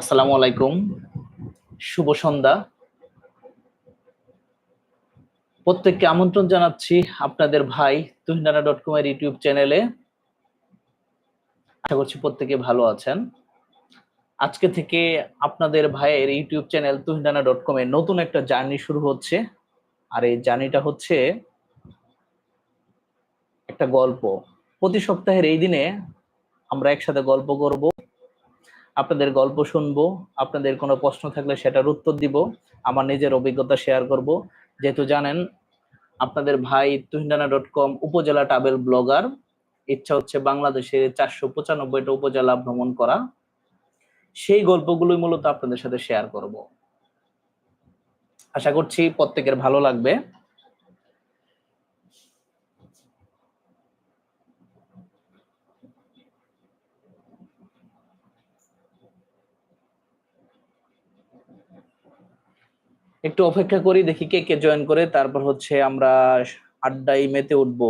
আসসালামু আলাইকুম। শুভ সন্ধ্যা। প্রত্যেককে আমন্ত্রণ জানাচ্ছি আপনাদের ভাই তুহিনারা ডট কম এর ইউটিউব চ্যানেলে। আশা করছি প্রত্যেকে ভালো আছেন। আজকে থেকে আপনাদের ভাইয়ের YouTube channel Tuhinana dot com এর নতুন একটা জার্নি শুরু হচ্ছে। আর এই জার্নিটা হচ্ছে একটা গল্প। প্রতি সপ্তাহের এই দিনে আমরা একসাথে গল্প করব, আপনাদের গল্প শুনব, আপনাদের কোনো প্রশ্ন থাকলে সেটার উত্তর দিব, আমার নিজের অভিজ্ঞতা শেয়ার করব। যেহেতু জানেন, আপনাদের ভাই তুহিনানা ডট কম উপজেলা ট্রাভেল ব্লগার ইচ্ছা হচ্ছে বাংলাদেশের চারশো পঁচানব্বইটা উপজেলা ভ্রমণ করা। সেই গল্পগুলোই মূলত আপনাদের সাথে শেয়ার করব। আশা করছি প্রত্যেকের ভালো লাগবে। একটু অপেক্ষা করি, দেখি কে কে জয়েন করে। তারপর হচ্ছে আমরা আড্ডায় মেতে উঠবো।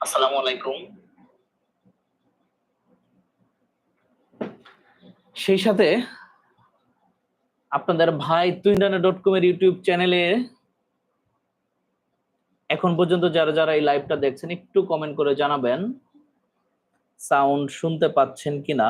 আসসালামু আলাইকুম। সেই সাথে আপনাদের ভাই তুইন্ডানা ডট কম এর ইউটিউব চ্যানেলে এখন পর্যন্ত যারা যারা এই লাইভটা দেখছেন, একটু কমেন্ট করে জানাবেন সাউন্ড শুনতে পাচ্ছেন কিনা।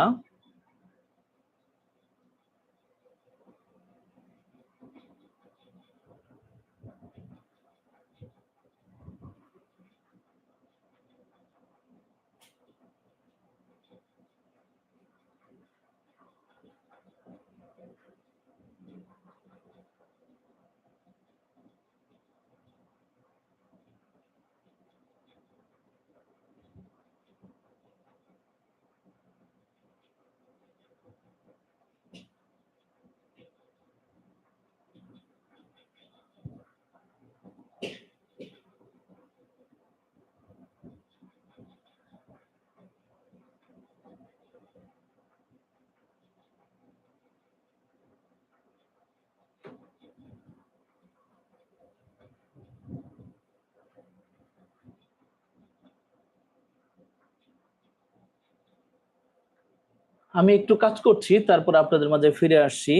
আমি একটু কাজ করছি তারপর আপনাদের মাঝে ফিরে আসছি।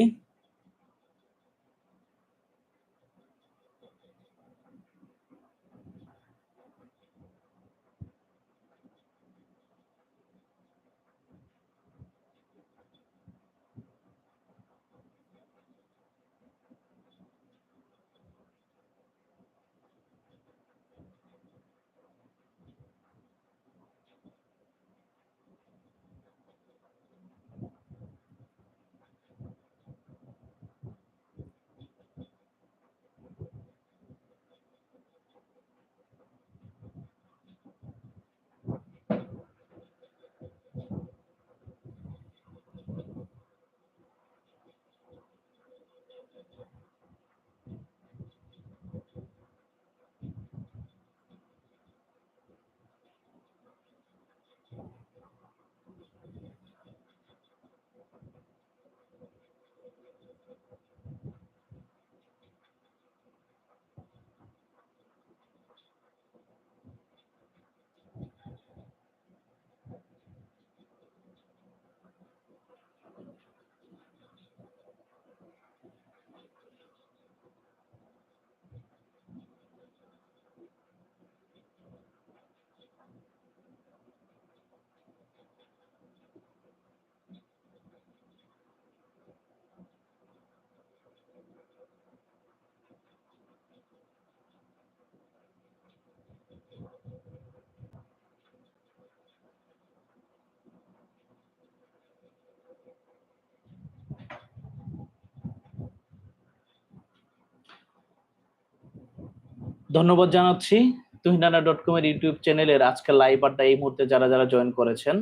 ধন্যবাদ জানাচ্ছি তুহিনানা ডট কম এর ইউটিউব চ্যানেলের আজকে লাইভ আড্ডা এই মুহূর্তে যারা যারা জয়েন করেছেন,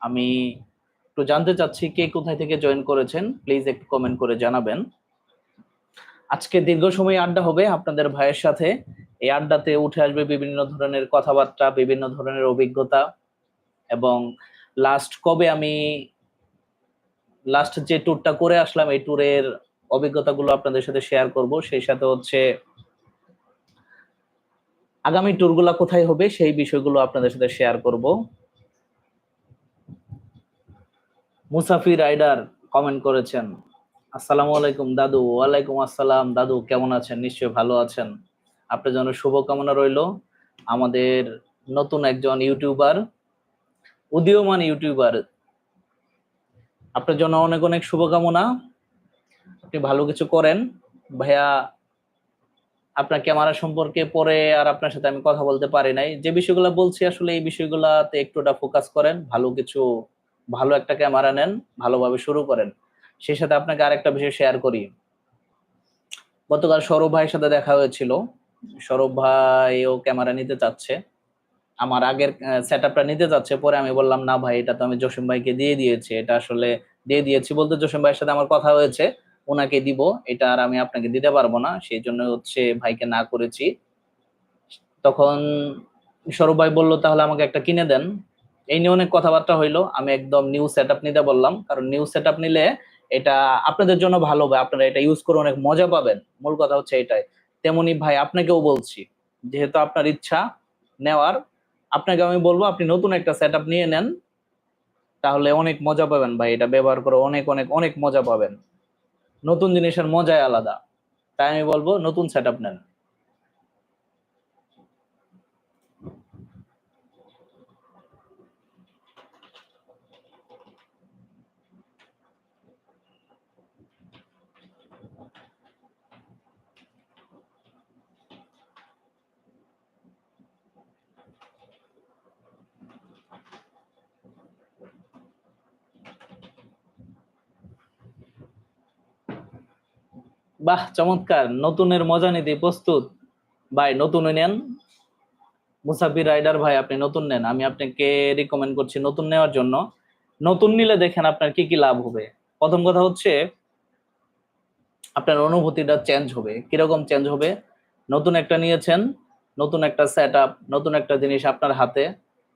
আমি একটু জানতে চাচ্ছি কে কোথায় থেকে জয়েন করেছেন প্লিজ একটু কমেন্ট করে জানাবেন। আজকে দীর্ঘ সময় আড্ডা হবে আপনাদের ভাইয়ের সাথে। এই আড্ডাতে উঠে আসবে বিভিন্ন ধরনের কথাবার্তা, বিভিন্ন ধরনের অভিজ্ঞতা এবং লাস্ট কবে আমি লাস্ট যে ট্যুরটা করে আসলাম, এই ট্যুরের অভিজ্ঞতাগুলো আপনাদের সাথে শেয়ার করব, সেই সাথে হচ্ছে আগামী ট্যুরগুলো কোথায় হবে সেই বিষয়গুলো আপনাদের সাথে শেয়ার করব। মুসাফির রাইডার কমেন্ট করেছেন, আসসালামু আলাইকুম দাদু, ওয়ালাইকুম আসসালাম। দাদু, কেমন আছেন? নিশ্চয়ই ভালো আছেন। আপনার জন্য শুভকামনা রইল। আমাদের নতুন একজন ইউটিউবার উদীয়মান ইউটিউবার আপনার জন্য অনেক অনেক শুভকামনা। আপনি ভালো কিছু করেন। ভাইয়া আপনার ক্যামেরা সম্পর্কে পরে আর আপনার সাথে আমি কথা বলতে পারি নাই। যে বিষয়গুলো বলছি, আসলে এই বিষয়গুলোতে একটুটা ফোকাস করেন, ভালো কিছু, ভালো একটা ক্যামেরা নেন, ভালোভাবে শুরু করেন। সেই সাথে আপনাকে আরেকটা বিষয় শেয়ার করি। গতকাল সৌরভ ভাইয়ের সাথে দেখা হয়েছিল। সৌরভ ভাইও ক্যামেরা নিতে চাচ্ছে। আমার আগের সেট আপটা নিতে চাচ্ছে। পরে আমি বললাম, না ভাই, এটা তো আমি জসিম ভাইকে দিয়ে দিয়েছি। এটা আসলে দিয়ে দিয়েছি বলতে জসিম ভাইয়ের সাথে আমার কথা হয়েছে। ওনাকে দিব, এটা আর আমি আপনাকে দিতে পারব না সেই জন্য হচ্ছে ভাইকে না করেছি। তখন সৌরভ ভাই বলল, তাহলে আমাকে একটা কিনে দেন। এই নিয়ে অনেক কথাবার্তা হইল, আমি একদম নিউ সেট আপ নিতে বললাম, কারণ নিউ সেট আপ নিলে এটা আপনাদের জন্য ভালো হবে, আপনারা এটা ইউজ করে অনেক মজা পাবেন। মূল কথা হচ্ছে এটাই। তেমনি ভাই, আপনাকেও বলছি, যেহেতু আপনার ইচ্ছা নেওয়ার, আপনাকে আমি বলব, আপনি নতুন একটা সেট নিয়ে নেন, তাহলে অনেক মজা পাবেন ভাই, এটা ব্যবহার করে অনেক অনেক অনেক মজা পাবেন। নতুন জিনিসের মজাই আলাদা। তাই আমি বলব নতুন সেট আপ নেন। বাহ, চমৎকার। নতুনের মজা নিতে প্রস্তুত। ভাই, নতুন নেন। মুসাফির রাইডার ভাই, আপনি নতুন নেন। আমি আপনাকে রিকমেন্ড করছি নতুন নেওয়ার জন্য। নতুন নিলে দেখেন আপনার কি কি লাভ হবে। প্রথম কথা হচ্ছে, আপনার অনুভূতিটা চেঞ্জ হবে। কীরকম চেঞ্জ হবে? নতুন একটা নিয়েছেন, নতুন একটা সেট নতুন একটা জিনিস আপনার হাতে।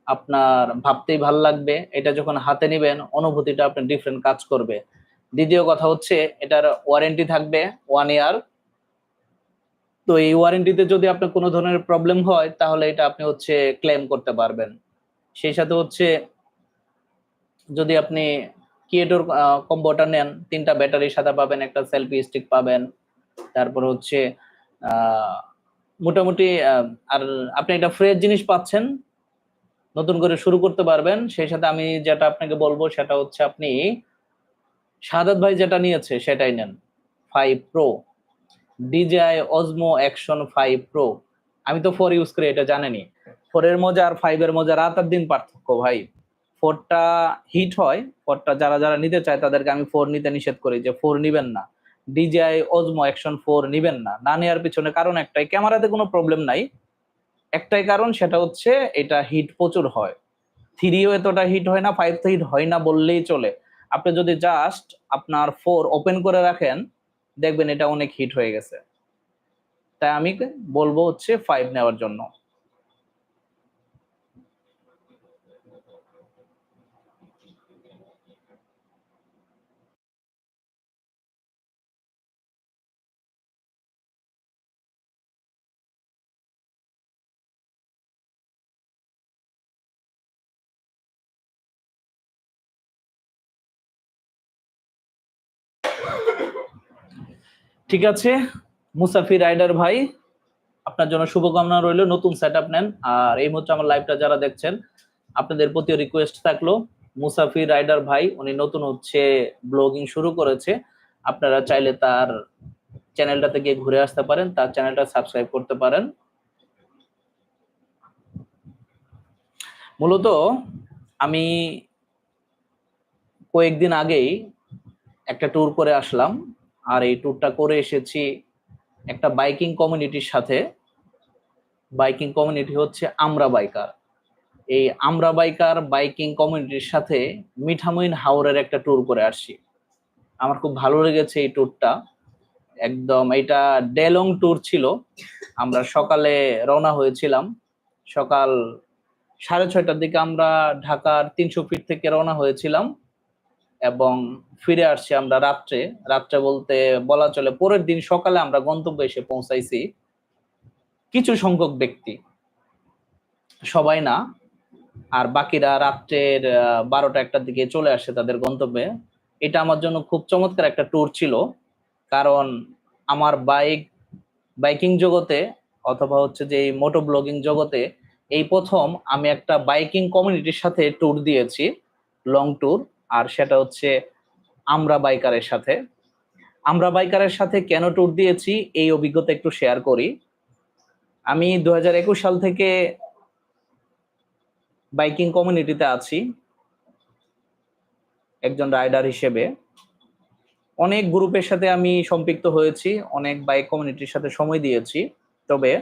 আপনার ভাবতেই ভালো লাগবে। এটা যখন হাতে নিবেন, অনুভূতিটা আপনার ডিফারেন্ট কাজ করবে। দ্বিতীয় কথা হচ্ছে এটার ওয়ারেন্টি থাকবে ওয়ান ইয়ার তো এই ওয়ারেন্টিতে যদি আপনার কোনো ধরনের প্রবলেম হয়, তাহলে এটা আপনি হচ্ছে ক্লেম করতে পারবেন। সেই সাথে হচ্ছে যদি আপনি কিয়েটোর কম্বোটা নেন, তিনটা ব্যাটারির সাথে পাবেন, একটা সেলফি স্টিক পাবেন। তারপর হচ্ছে মোটামুটি আর আপনি একটা ফ্রেশ জিনিস পাচ্ছেন, নতুন করে শুরু করতে পারবেন। সেই সাথে আমি যেটা আপনাকে বলব, সেটা হচ্ছে আপনি সাদাত ভাই যেটা নিয়েছে সেটাই নেন five pro DJI Osmo action five pro আমি তো ফোর ইউজ করি, এটা জানেনি ফোরের মজা আর ফাইভের মজা রাত আর দিন পার্থক্য ভাই। ফোরটা হিট হয় ফোরটা যারা যারা নিতে চায় তাদেরকে আমি ফোর নিতে নিষেধ করি যে ফোর নিবেন না। ডিজিআই অজমো অ্যাকশন ফোর নিবেন না। না নেওয়ার পিছনে কারণ একটাই, ক্যামেরাতে কোনো প্রবলেম নাই। একটাই কারণ সেটা হচ্ছে এটা হিট প্রচুর হয়। থ্রিও এতটা হিট হয় না ফাইভ তো হিট হয় না বললেই চলে। আপনি যদি জাস্ট আপনার ফোর ওপেন করে রাখেন, দেখবেন এটা অনেক হিট হয়ে গেছে। তাই আমি বলব হচ্ছে ফাইভ নেওয়ার জন্য। ঠিক আছে? মুসাফির রাইডার ভাই, আপনার জন্য শুভকামনা রইল, নতুন সেট আপ নেন। আর এই মুহূর্তে আমার লাইভটা যারা দেখছেন, আপনাদের প্রতি রিকোয়েস্ট থাকল, মুসাফির রাইডার ভাই, উনি নতুন হচ্ছে ব্লগিং শুরু করেছে। আপনারা চাইলে তার চ্যানেলটাতে গিয়ে ঘুরে আসতে পারেন, তার চ্যানেলটা সাবস্ক্রাইব করতে পারেন। মূলত আমি কয়েকদিন আগেই একটা ট্যুর করে আসলাম। আর এই ট্যুরটা করে এসেছি একটা বাইকিং কমিউনিটির সাথে। বাইকিং কমিউনিটি হচ্ছে আমরা বাইকার এই আমরা বাইকার বাইকিং কমিউনিটির সাথে মিঠামইন হাওরের একটা ট্যুর করে আসছি। আমার খুব ভালো লেগেছে এই ট্যুরটা একদম এটা ডেলং ট্যুর ছিল। আমরা সকালে রওনা হয়েছিলাম। সকাল সাড়ে ছয়টার দিকে আমরা ঢাকার তিনশো ফিট থেকে রওনা হয়েছিলাম। এবং ফিরে আসছি আমরা রাত্রে। রাত্রে বলতে বলা চলে পরের দিন সকালে আমরা গন্তব্যে এসে পৌঁছাইছি কিছু সংখ্যক ব্যক্তি। সবাই না, আর বাকিরা রাত্রের বারোটা একটার দিকে চলে আসে তাদের গন্তব্যে। এটা আমার জন্য খুব চমৎকার একটা ট্যুর ছিল, কারণ আমার বাইক বাইকিং জগতে অথবা হচ্ছে যে এই মোটো ব্লগিং জগতে এই প্রথম আমি একটা বাইকিং কমিউনিটির সাথে ট্যুর দিয়েছি লং ট্যুর আর সেটা হচ্ছে আমরা বাইকারের সাথে। আমরা বাইকারের সাথে কেন ট্যুর দিয়েছি এই অভিজ্ঞতা একটু শেয়ার করি। আমি দু হাজার একুশ সাল থেকে বাইকিং কমিউনিটিতে আছি। একজন রাইডার হিসেবে। অনেক গ্রুপের সাথে আমি সম্পৃক্ত হয়েছি, অনেক বাইক কমিউনিটির সাথে সময় দিয়েছি। তবে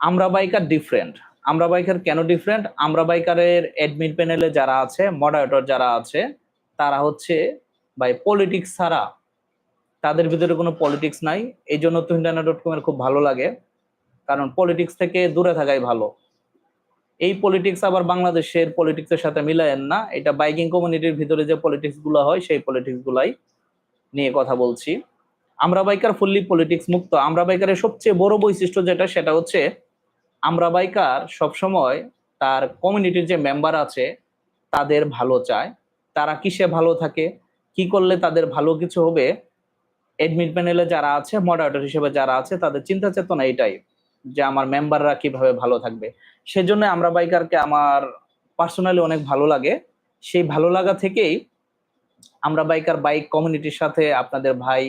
আমরা বাইকার ডিফারেন্ট আমরা বাইকার কেন ডিফারেন্ট আমরা বাইকারের অ্যাডমিন প্যানেলে যারা আছে মডারেটর যারা আছে, তারা হচ্ছে বাই পলিটিক্স ছাড়া। তাদের ভিতরে কোনো পলিটিক্স নাই। এই জন্য তুহিনডানা ডট কমের খুব ভালো লাগে। কারণ পলিটিক্স থেকে দূরে থাকাই ভালো। এই পলিটিক্স আবার বাংলাদেশের পলিটিক্সের সাথে মিলায়েন না। এটা বাইকিং কমিউনিটির ভিতরে যে পলিটিক্সগুলো হয়, সেই পলিটিক্স গুলাই নিয়ে কথা বলছি। আমরা বাইকার ফুললি পলিটিক্স মুক্ত। আমরা বাইকারের সবচেয়ে বড় বৈশিষ্ট্য যেটা, সেটা হচ্ছে আমরা বাইকার সবসময় তার কমিউনিটির যে মেম্বার আছে, তাদের ভালো চায় তারা কিসে ভালো থাকে? কি করলে তাদের ভালো কিছু হবে? এডমিট প্যানেলে যারা আছে মডারেটর হিসেবে যারা আছে, তাদের চিন্তা চেতনা এটাই যে আমার মেম্বাররা কীভাবে ভালো থাকবে। সেজন্য আমরা বাইকারকে আমার পার্সোনালি অনেক ভালো লাগে। সেই ভালো লাগা থেকেই আমরা বাইকার বাইক কমিউনিটির সাথে আপনাদের ভাই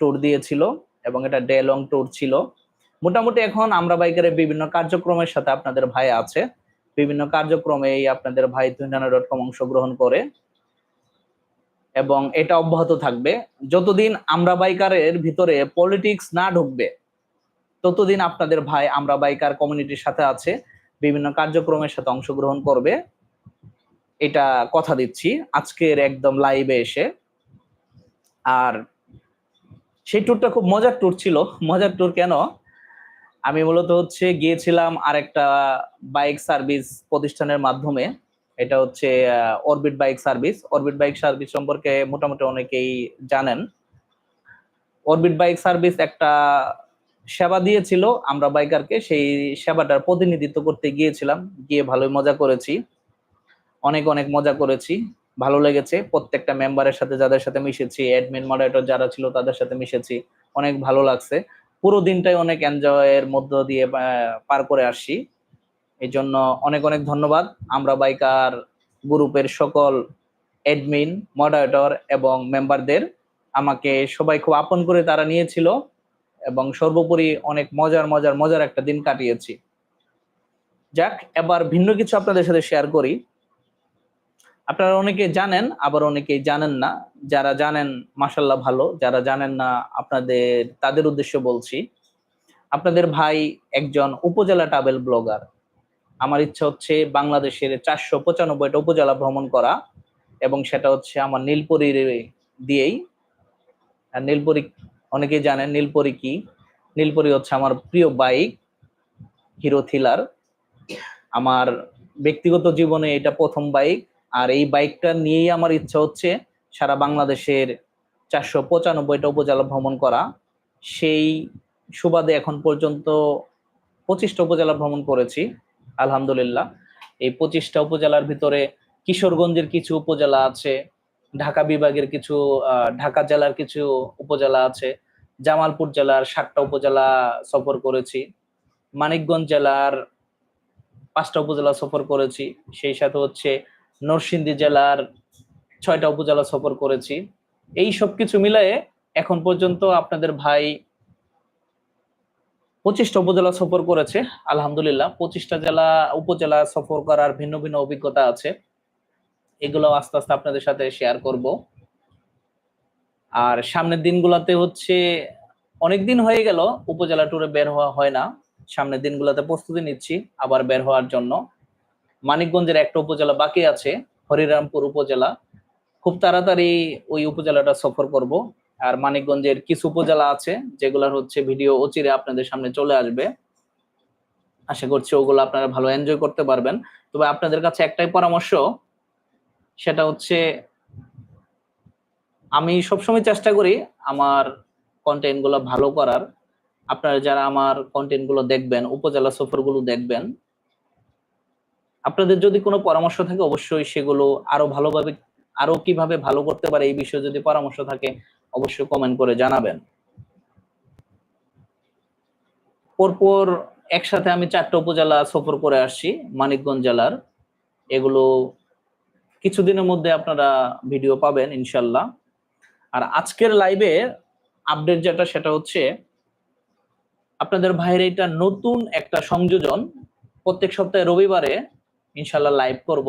ট্যুর দিয়েছিল এবং এটা ডে লং ট্যুর ছিল। মোটামুটি এখন আমরা বাইকারের বিভিন্ন কার্যক্রমের সাথে আপনাদের ভাই আছে। বিভিন্ন কার্যক্রমে এই আপনাদের ভাই তুহিনানা ডট কম অংশগ্রহণ করে এবং এটা অব্যাহত থাকবে। যতদিন আমরা বাইকারের ভিতরে পলিটিক্স না ঢুকবে, ততদিন আপনাদের ভাই আমরা বাইকার কমিউনিটির সাথে আছে, বিভিন্ন কার্যক্রমের সাথে অংশগ্রহণ করবে। এটা কথা দিচ্ছি, আজকের একদম লাইভে এসে। আর সেই ট্যুরটা খুব মজার ট্যুর ছিল। মজার ট্যুর কেন? আমি মূলত হচ্ছে গিয়েছিলাম আরেকটা বাইক সার্ভিস প্রতিষ্ঠানের মাধ্যমে। এটা হচ্ছে Orbit bike service Orbit bike service সম্পর্কে মোটামুটি অনেকেই জানেন। অরবিট বাইক সার্ভিস একটা সেবা দিয়েছিল আমরা বাইকারকে সেই সেবাটার প্রতিনিধিত্ব করতে গিয়েছিলাম। গিয়ে ভালোই মজা করেছি। অনেক অনেক মজা করেছি। ভালো লেগেছে। প্রত্যেকটা মেম্বারের সাথে যাদের সাথে মিশেছি অ্যাডমিন মডারেটর যারা ছিল তাদের সাথে মিশেছি। অনেক ভালো লাগছে। পুরো দিনটাই অনেক এনজয়ের মধ্য দিয়ে পার করে আসছি। এই জন্য অনেক অনেক ধন্যবাদ। আমরা বাইকার গ্রুপের সকল অ্যাডমিন মডারেটর এবং মেম্বারদের আমাকে সবাই খুব আপন করে তারা নিয়েছিল এবং সর্বোপরি অনেক মজার মজার মজার একটা দিন কাটিয়েছি। যাক, এবার ভিন্ন কিছু আপনাদের সাথে শেয়ার করি। আপনারা অনেকে জানেন, আবার অনেকেই জানেন না। যারা জানেন মাসাল্লাহ ভালো। যারা জানেন না, আপনাদের, তাদের উদ্দেশ্য বলছি, আপনাদের ভাই একজন উপজেলা ট্রাভেল ব্লগার আমার ইচ্ছা হচ্ছে বাংলাদেশের চারশো পঁচানব্বইটা উপজেলা ভ্রমণ করা এবং সেটা হচ্ছে আমার নীলপরির দিয়েই। আর নীলপরি, অনেকেই জানেন নীলপরি কি? নীলপরি হচ্ছে আমার প্রিয় বাইক হিরো থ্রিলার আমার ব্যক্তিগত জীবনে এটা প্রথম বাইক আর এই বাইকটা নিয়েই আমার ইচ্ছা হচ্ছে সারা বাংলাদেশের চারশো পঁচানব্বইটা উপজেলা ভ্রমণ করা। সেই সুবাদে এখন পর্যন্ত পঁচিশটা উপজেলা ভ্রমণ করেছি, আলহামদুলিল্লাহ। এই পঁচিশটা উপজেলার ভিতরে কিশোরগঞ্জের কিছু উপজেলা আছে, ঢাকা বিভাগের কিছু ঢাকা জেলার কিছু উপজেলা আছে, জামালপুর জেলার সাতটা উপজেলা সফর করেছি, মানিকগঞ্জ জেলার পাঁচটা উপজেলা সফর করেছি। সেই সাথে হচ্ছে নরসিংদী জেলার ছয়টা উপজেলা সফর করেছি। এই সব কিছু মিলায়ে এখন পর্যন্ত আপনাদের ভাই পঁচিশটা উপজেলা সফর করেছে, আলহামদুলিল্লাহ। পঁচিশটা জেলা, উপজেলা সফর করার ভিন্ন ভিন্ন অভিজ্ঞতা আছে। এগুলো আস্তে আস্তে আপনাদের সাথে শেয়ার করব। আর সামনের দিনগুলোতে হচ্ছে, অনেক দিন হয়ে গেল, উপজেলা ট্যুরে বের হওয়া হয় না। সামনের দিনগুলোতে প্রস্তুতি নিচ্ছি, আবার বের হওয়ার জন্য। মানিকগঞ্জের একটা উপজেলা বাকি আছে, হরিরামপুর উপজেলা। খুব তাড়াতাড়ি ওই উপজেলাটা সফর করব। আর মানিকগঞ্জের কিছু উপজেলা আছে, যেগুলোর হচ্ছে ভিডিও অচিরে আপনাদের সামনে চলে আসবে। আশা করছি ওগুলো আপনারা ভালো এনজয় করতে পারবেন। তবে আপনাদের কাছে একটাই পরামর্শ, সেটা হচ্ছে আমি সবসময় চেষ্টা করি আমার কন্টেন্টগুলো ভালো করার। আপনারা যারা আমার কন্টেন্টগুলো দেখবেন, উপজেলা সফরগুলো দেখবেন আপনাদের যদি কোনো পরামর্শ থাকে, অবশ্যই সেগুলো আরও ভালোভাবে, আরও কীভাবে ভালো করতে পারে এই বিষয়ে যদি পরামর্শ থাকে, অবশ্যই কমেন্ট করে জানাবেন। পরপর একসাথে আমি চারটা উপজেলা সফর করে আসছি, মানিকগঞ্জ জেলার। এগুলো কিছুদিনের মধ্যে আপনারা ভিডিও পাবেন, ইনশাল্লাহ। আর আজকের লাইভে আপডেট যেটা, সেটা হচ্ছে আপনাদের ভাইয়ের এটা নতুন একটা সংযোজন। প্রত্যেক সপ্তাহে রবিবারে ইনশাল্লাহ লাইভ করব।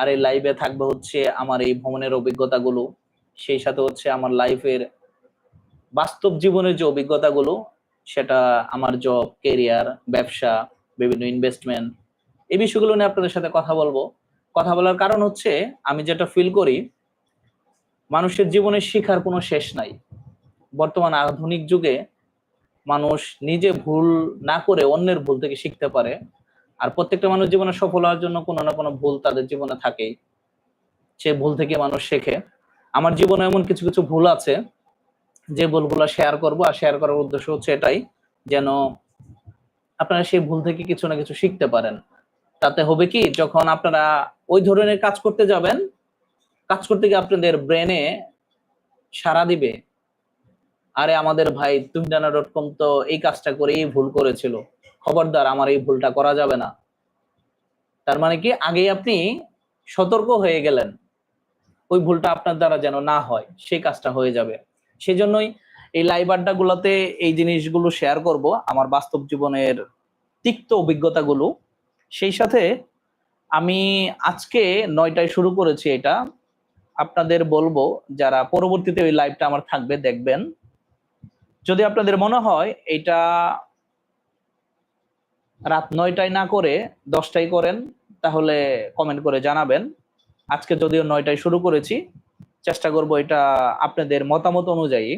আর এই লাইভে থাকবে হচ্ছে আমার এই ভ্রমণের অভিজ্ঞতাগুলো, সেই সাথে হচ্ছে আমার লাইফের বাস্তব জীবনের যে অভিজ্ঞতাগুলো, সেটা আমার জব কেরিয়ার ব্যবসা, বিভিন্ন ইনভেস্টমেন্ট এই বিষয়গুলো নিয়ে আপনাদের সাথে কথা বলব। কথা বলার কারণ হচ্ছে, আমি যেটা ফিল করি, মানুষের জীবনে শিখার কোনো শেষ নাই। বর্তমান আধুনিক যুগে মানুষ নিজে ভুল না করে অন্যের ভুল থেকে শিখতে পারে। আর প্রত্যেকটা মানুষ জীবনে সফল হওয়ার জন্য কোনো না কোনো ভুল তাদের জীবনে থাকেই। সে ভুল থেকে মানুষ শেখে। আমার জীবনে এমন কিছু কিছু ভুল আছে, যে ভুলগুলো শেয়ার করব। আর শেয়ার করার উদ্দেশ্য হচ্ছে এটাই, যেন আপনারা সেই ভুল থেকে কিছু না কিছু শিখতে পারেন। তাতে হবে কি, যখন আপনারা ওই ধরনের কাজ করতে যাবেন, কাজ করতে গিয়ে আপনাদের ব্রেনে সারা দিবে, আরে আমাদের ভাই, তুমি জানা ডট কম তো এই কাজটা করে এই ভুল করেছিল। খবরদার, আমার এই ভুলটা করা যাবে না। তার মানে কি? আগেই আপনি সতর্ক হয়ে গেলেন। ওই ভুলটা আপনার দ্বারা যেন না হয়, সেই কাজটা হয়ে যাবে। সেজন্যই এই লাইভ আড্ডা গুলোতে এই জিনিসগুলো শেয়ার করব। আমার বাস্তব জীবনের তিক্ত অভিজ্ঞতাগুলো। সেই সাথে আমি আজকে নয়টায় শুরু করেছি এটা। আপনাদের বলব, যারা পরবর্তীতে ওই লাইভটা আমার থাকবে, দেখবেন। যদি আপনাদের মনে হয় এটা রাত নয়টায় না করে দশটায় করেন, তাহলে কমেন্ট করে জানাবেন। আজকে যদিও নয়টায় শুরু করেছি, চেষ্টা করব এটা আপনাদের মতামত অনুযায়ী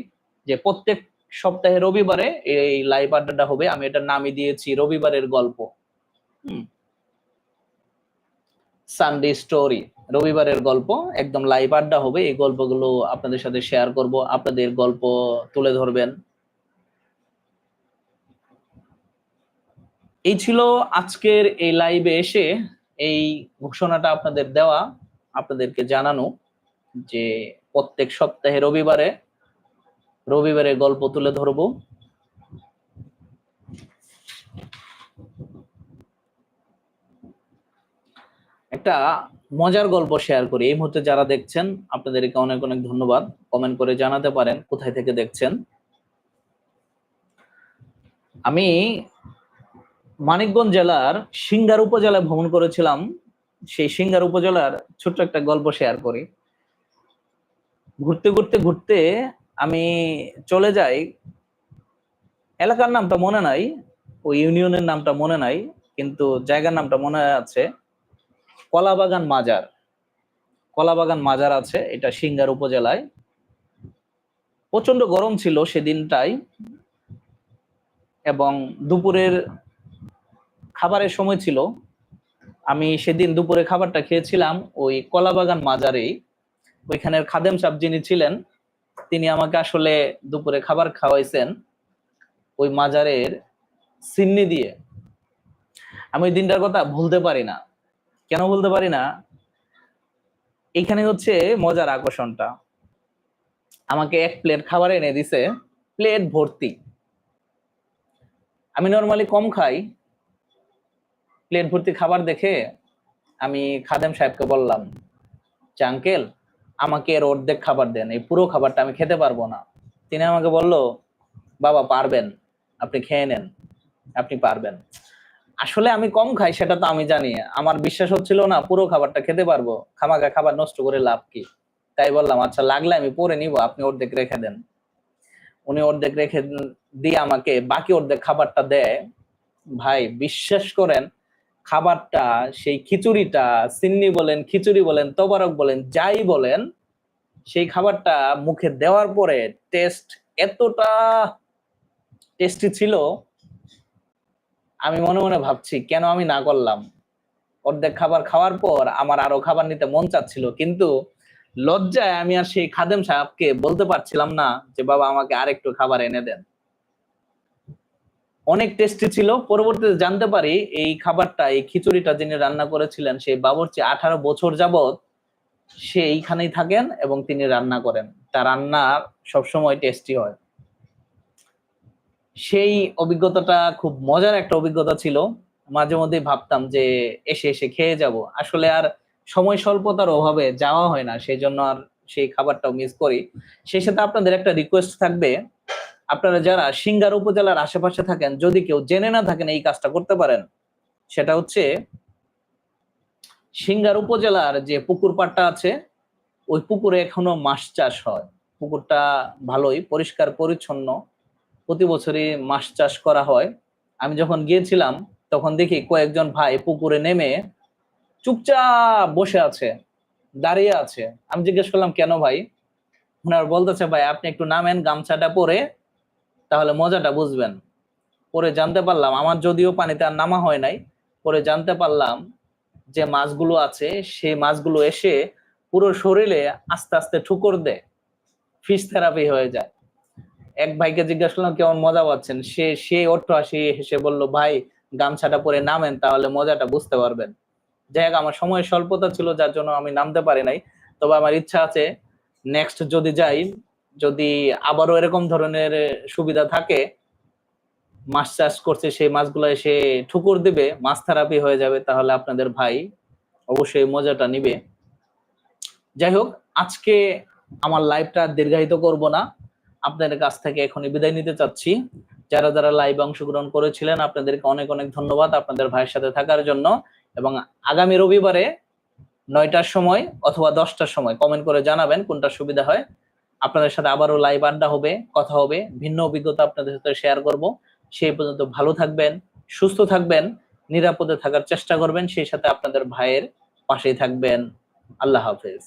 যে প্রত্যেক সপ্তাহে রবিবারে এই লাইভ আড্ডাটা হবে। আমি এটা নামই দিয়েছি, রবিবারের গল্প। সানডে স্টোরি রবিবারের গল্প, একদম লাইভ আড্ডা হবে। এই গল্পগুলো আপনাদের সাথে শেয়ার করব, আপনাদের গল্প তুলে ধরবেন। এই ছিল আজকের এই লাইভে এসে এই ঘোষণাটা আপনাদের দেওয়া, আপনাদেরকে জানানো যে প্রত্যেক সপ্তাহে রবিবারে রবিবারে গল্প তুলে ধরবো। একটা মজার গল্প শেয়ার করি। এই মুহূর্তে যারা দেখছেন, আপনাদেরকে অনেক অনেক ধন্যবাদ। কমেন্ট করে জানাতে পারেন কোথায় থেকে দেখছেন। আমি মানিকগঞ্জ জেলার সিঙ্গার উপজেলায় ভ্রমণ করেছিলাম। সেই সিঙ্গার উপজেলার ছোট্ট একটা গল্প শেয়ার করি। ঘুরতে ঘুরতে ঘুরতে আমি চলে যাই। এলাকার নামটা মনে নাই ওই ইউনিয়নের নামটা মনে নাই, কিন্তু জায়গার নামটা মনে আছে। কলাবাগান মাজার। কলাবাগান মাজার আছে, এটা সিঙ্গার উপজেলায়। প্রচণ্ড গরম ছিল সেদিনটাই। এবং দুপুরের খাবারের সময় ছিল। আমি সেদিন দুপুরে খাবারটা খেয়েছিলাম ওই কলাবাগান মাজারেই। ওইখানের খাদেম সাহেব যিনি ছিলেন, তিনি আমাকে আসলে দুপুরে খাবার খাওয়াইছেন ওই মাজারের সিন্নি দিয়ে। আমি ওই দিনটার কথা ভুলতে পারি না। কেন বলতে পারি না? এখানে হচ্ছে মজার আকর্ষণটা। আমাকে এক প্লেট খাবার এনে দিছে, প্লেট ভর্তি। আমি নর্মালি কম খাই প্লেট ভর্তি খাবার দেখে আমি খাদেম সাহেবকে বললাম, যে আঙ্কেল আমাকে এর অর্ধেক খাবার দেন, এই পুরো খাবারটা আমি খেতে পারব না। তিনি আমাকে বলল, বাবা, পারবেন, আপনি খেয়ে নেন, আপনি পারবেন। আসলে আমি কম খাই, সেটা তো আমি জানি। আমার বিশ্বাস হচ্ছিল না, পুরো খাবারটা খেতে পারব, খামাখা খাবার নষ্ট করে লাভ কি? তাই বললাম আচ্ছা লাগলে আমি পরে নিব, আপনি অর্ধেক রেখে দেন। উনি অর্ধেক রেখে দিয়ে আমাকে বাকি অর্ধেক খাবারটা দেয়। ভাই, বিশ্বাস করেন খাবারটা, সেই খিচুড়িটা, সিন্নি বলেন, খিচুড়ি বলেন, তবারক বলেন, যাই বলেন, সেই খাবারটা মুখে দেওয়ার পরে টেস্ট এতটা টেস্টি ছিল, আমি মনে মনে ভাবছি, কেন আমি না করলাম? অর্ধেক খাবার খাওয়ার পর আমার আরও খাবার নিতে মন চাচ্ছিল, কিন্তু লজ্জায় আমি আর সেই খাদেম সাহেবকে বলতে পারছিলাম না যে, বাবা, আমাকে আরেকটু খাবার এনে দেন। অনেক টেস্টি ছিল। পরবর্তীতে জানতে পারি এই খাবারটা, এই খিচুড়িটা যিনি রান্না করেছিলেন, সেই বাবরচি আঠারো বছর যাবত সে এইখানেই থাকেন এবং তিনি রান্না করেন। তার রান্না সবসময় টেস্টি হয়। সেই অভিজ্ঞতাটা খুব মজার একটা অভিজ্ঞতা ছিল। মাঝে মধ্যে ভাবতাম যে এসে এসে খেয়ে যাব। আসলে আর সময় স্বল্পতার অভাবে যাওয়া হয় না, সেই জন্য আর সেই খাবারটাও মিস করি। সেই সাথে আপনাদের একটা রিকোয়েস্ট থাকবে। আপনারা যারা সিঙ্গার উপজেলার আশেপাশে থাকেন, যদি কেউ জেনে না থাকেন এই কাজটা করতে পারেন, সেটা হচ্ছে সিঙ্গার উপজেলার যে পুকুর পাড়টা আছে, ওই পুকুরে এখনও মাছ চাষ হয়। পুকুরটা ভালোই, পরিষ্কার, পরিচ্ছন্ন। প্রতি বছরই মাছ চাষ করা হয়। আমি যখন গিয়েছিলাম, তখন দেখি কয়েকজন ভাই পুকুরে নেমে চুপচাপ বসে আছে, দাঁড়িয়ে আছে। আমি জিজ্ঞেস করলাম, কেন ভাই? ওনার বলতেছে, ভাই, আপনি একটু নামেন, গামছাটা পরে তাহলে মজাটা বুঝবেন। পরে জানতে পারলাম, আমার যদিও পানিতে আর নামা হয় নাই, পরে জানতে পারলাম যে মাছগুলো আছে, সেই মাছগুলো এসে পুরো শরীরে আস্তে আস্তে ঠুকর দেয় ফিশ থেরাপি হয়ে যায়। এক ভাইকে জিজ্ঞাসা করলাম, কেমন মজা পাচ্ছেন? সে সে অট্ট হাসি হেসে বলল, ভাই, গামছাটা পরে নামেন, তাহলে মজাটা বুঝতে পারবেন। যাই হোক, আমার সময় স্বল্পতা ছিল, যার জন্য আমি নামতে পারি নাই। তবে আমার ইচ্ছা আছে নেক্সট যদি যাই যদি আবারও এরকম ধরনের সুবিধা থাকে, মাছ চাষ করছে, সেই মাছগুলো এসে ঠুকুর দিবে, মাছ থেরাপি হয়ে যাবে, তাহলে আপনাদের ভাই অবশ্যই মজাটা নিবে। যাই হোক, আজকে আমার লাইভটা দীর্ঘায়িত করব না। আপনাদের কাছ থেকে এখনই বিদায় নিতে চাচ্ছি। যারা যারা লাইভ অংশগ্রহণ করেছিলেন, আপনাদেরকে অনেক অনেক ধন্যবাদ আপনাদের ভাইয়ের সাথে থাকার জন্য। এবং আগামী রবিবারে নয়টার সময় অথবা দশটার সময় কমেন্ট করে জানাবেন কোনটা সুবিধা হয়। আপনাদের সাথে আবারও লাইভ আড্ডা হবে, কথা হবে, ভিন্ন অভিজ্ঞতা আপনাদের সাথে শেয়ার করব। সেই পর্যন্ত ভালো থাকবেন, সুস্থ থাকবেন, নিরাপদে থাকার চেষ্টা করবেন, সেই সাথে আপনাদের ভাইয়ের পাশেই থাকবেন। আল্লাহ হাফেজ।